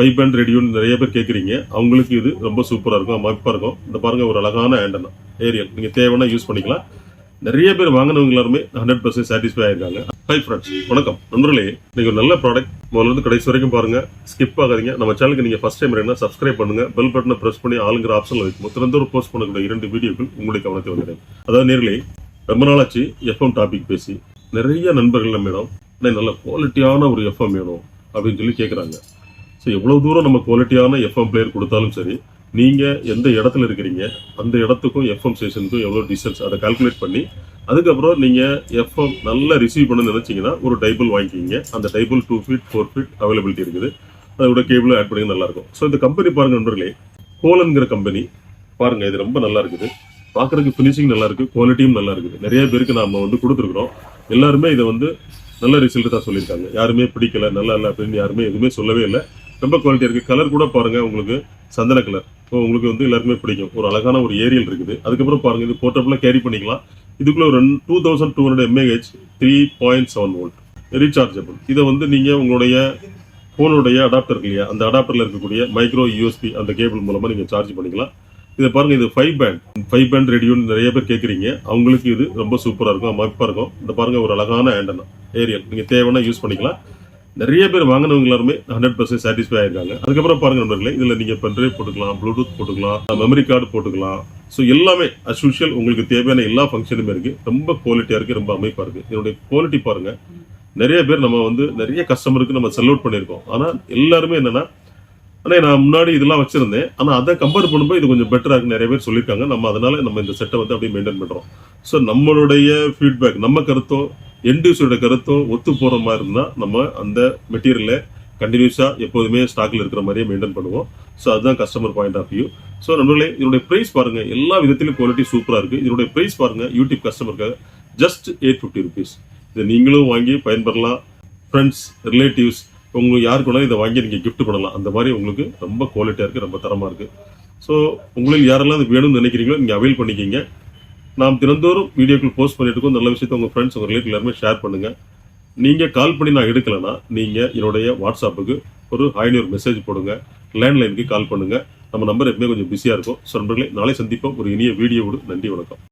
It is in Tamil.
ஃபைவ் பேண்ட் ரேடியோன்னு நிறைய பேர் கேட்குறீங்க அவங்களுக்கு இது ரொம்ப சூப்பராக இருக்கும் அமைப்பாக இருக்கும். இந்த பாருங்கள் ஒரு அழகான ஆண்டனா ஏரியல் நீங்கள் தேவைன்னா யூஸ் பண்ணிக்கலாம். நிறைய பேர் வாங்கினவங்க எல்லாருமே ஹண்ட்ரட் பர்சன்ட் சாட்டிஸ்ஃபை ஆயிருக்காங்க. ஹை ஃப்ரெண்ட்ஸ் வணக்கம். நண்பர்களே நீங்கள் ஒரு நல்ல ப்ராடக்ட் முதல்ல இருந்து கடைசி வரைக்கும் பாருங்க. ஸ்கிப் ஆகாதீங்க. நம்ம சேனலுக்கு நீங்கள் ஃபஸ்ட் டைம் என்ன சப்ஸ்கிரைப் பண்ணுங்க. பெல் பட்டனை ப்ரெஸ் பண்ணி ஆளுங்கிற ஆப்ஷனில் வைக்கும் ஒரு போஸ்ட் பண்ணக்கூடிய இரண்டு வீடியோக்கள் உங்களுடைய கவனத்தை வந்துடுறேன் அதாவது நேர்களே ரொம்ப நாளாச்சு எஃப்எம் டாபிக் பேசி. நிறைய நண்பர்கள் நம்மிடம் "அண்ணே, நல்ல குவாலிட்டியான ஒரு எஃப்எம் வேணும் அப்படின்னு சொல்லி கேட்குறாங்க ஸோ எவ்வளோ தூரம் நம்ம குவாலிட்டியான எஃப்எம் பிளேயர் கொடுத்தாலும் சரி நீங்கள் எந்த இடத்துல இருக்கிறீங்க அந்த இடத்துக்கும் எஃப்எம் ஸ்டேஷனுக்கும் எவ்வளோ டிஸ்டன்ஸ் அதை கால்குலேட் பண்ணி அதுக்கப்புறம் நீங்கள் எஃப்எம் நல்லா ரிசீவ் பண்ண நினச்சிங்கன்னா ஒரு டைபிள் வாங்கிக்கிங்க. அந்த table two feet four feet availability இருக்குது. அதோட கேபிளும் ஆட் பண்ணி நல்லாயிருக்கும். ஸோ இந்த கம்பெனி பாருங்க நண்பர்களே கோலன்கிற கம்பெனி பாருங்க இது ரொம்ப நல்லா இருக்குது. பார்க்கறதுக்கு ஃபினிஷிங் நல்லாயிருக்கு குவாலிட்டியும் நல்லா இருக்குது. நிறைய பேருக்கு நாம் வந்து கொடுத்துருக்குறோம். எல்லாருமே இதை வந்து நல்ல ரிசல்ட் தான் சொல்லியிருக்காங்க. யாருமே பிடிக்கல நல்லா இல்லை அப்படின்னு யாருமே எதுவுமே சொல்லவே இல்லை. ரொம்ப குவாலிட்டி இருக்குது கலர் கூட பாருங்கள் உங்களுக்கு. சந்தன கலர் ஸோ உங்களுக்கு வந்து எல்லாருக்குமே பிடிக்கும். ஒரு அழகான ஒரு ஏரியல் இருக்குது. அதுக்கப்புறம் பாருங்கள் இது போர்ட்டபிளா கேரி பண்ணிக்கலாம். இதுக்குள்ள ஒரு two thousand two hundred M A H three point seven volt rechargeable இதை வந்து நீங்கள் உங்களுடைய ஃபோனுடைய அடாப்டர் இருக்கு இல்லையா? அந்த அடாப்டரில் இருக்கக்கூடிய மைக்ரோ யூஎஸ்பி அந்த கேபிள் மூலமாக நீங்கள் சார்ஜ் பண்ணிக்கலாம். இதை பாருங்கள் இது ஃபைவ் பேண்ட் ஃபைவ் பேண்ட் ரேடியோன்னு நிறைய பேர் கேட்குறீங்க அவங்களுக்கு இது ரொம்ப சூப்பராக இருக்கும் அமைப்பாக இருக்கும். இந்த பாருங்கள் ஒரு அழகான ஆண்டனா ஏரியல் நீங்கள் தேவைன்னா யூஸ் பண்ணிக்கலாம். நிறைய பேர் வாங்கினவங்க எல்லாருமே ஹண்ட்ரட் பர்சன்ட் சாட்டிஸ்ஃபை ஆயிருக்காங்க. அதுக்கப்புறம் பாருங்க நண்பர்களே இதில் நீங்கள் பென்ட்ரைவ் போட்டுக்கலாம் ப்ளூடூத் போட்டுக்கலாம் மெமரி கார்டு போட்டுக்கலாம். ஸோ எல்லாமே அஸ் யூஷுவல் உங்களுக்கு தேவையான எல்லா ஃபங்க்ஷனுமே இருக்கு. ரொம்ப குவாலிட்டியாக இருக்கு ரொம்ப அமைப்பாக இருக்கு. இதனுடைய குவாலிட்டி பாருங்க. நிறைய பேர் நம்ம வந்து நிறைய கஸ்டமருக்கு நம்ம செல் அவுட் பண்ணியிருக்கோம். ஆனால் எல்லாருமே என்னன்னா ஆனால் நான் முன்னாடி இதெல்லாம் வச்சிருந்தேன். ஆனால் அதை கம்பேர் பண்ணும்போது இது கொஞ்சம் பெட்டராக இருக்கு நிறைய பேர் சொல்லியிருக்காங்க. நம்ம அதனால நம்ம இந்த செட்டை வந்து அப்படியே மெயின்டைன் பண்ணுறோம் ஸோ நம்மளுடைய ஃபீட்பேக் நம்ம கருத்தும் என்டியூஸோட கருத்தும் ஒத்து போற மாதிரி இருந்தா நம்ம அந்த மெட்டீரியலை கண்டினியூஸா எப்போதுமே ஸ்டாக்ல இருக்கிற மாதிரியே மெயின்டைன் பண்ணுவோம். ஸோ அதுதான் customer point of view so நம்மளே இதனுடைய பிரைஸ் பாருங்க. எல்லா விதத்திலும் குவாலிட்டி சூப்பரா இருக்கு. இதனுடைய பிரைஸ் பாருங்க. யூடியூப் கஸ்டமருக்காக ஜஸ்ட் எயிட் ஃபிஃப்டி ருபீஸ் இதை நீங்களும் வாங்கி பயன்பெறலாம். ஃப்ரெண்ட்ஸ் ரிலேட்டிவ்ஸ் உங்களுக்கு யாருக்கு வேணாலும் இதை வாங்கி நீங்கள் கிஃப்ட் பண்ணலாம். அந்த மாதிரி உங்களுக்கு ரொம்ப குவாலிட்டியாக இருக்குது ரொம்ப தரமாக இருக்குது ஸோ உங்களுக்கு யாரெல்லாம் இது வேணும்னு நினைக்கிறீங்களோ நீங்கள் அவைல் பண்ணிக்கிங்க. நாம் தினந்தோறும் வீடியோக்கள் போஸ்ட் பண்ணிட்டு இருக்கோம் நல்ல விஷயத்தை உங்கள் ஃப்ரெண்ட்ஸ் உங்கள் ரிலேட்டிவ் எல்லாருமே ஷேர் பண்ணுங்கள் நீங்கள் கால் பண்ணி நான் எடுக்கலைன்னா நீங்கள் என்னுடைய வாட்ஸ்அப்புக்கு ஒரு ஹாய்னு ஒரு மெசேஜ் போடுங்க. லேண்ட்லைனுக்கு கால் பண்ணுங்கள் நம்ம நம்பர் எப்பவுமே கொஞ்சம் பிஸியாக இருக்கும். ஸோ நண்பர்களே நாளை சந்திப்போம். ஒரு இனிய வீடியோவோடு நன்றி வணக்கம்.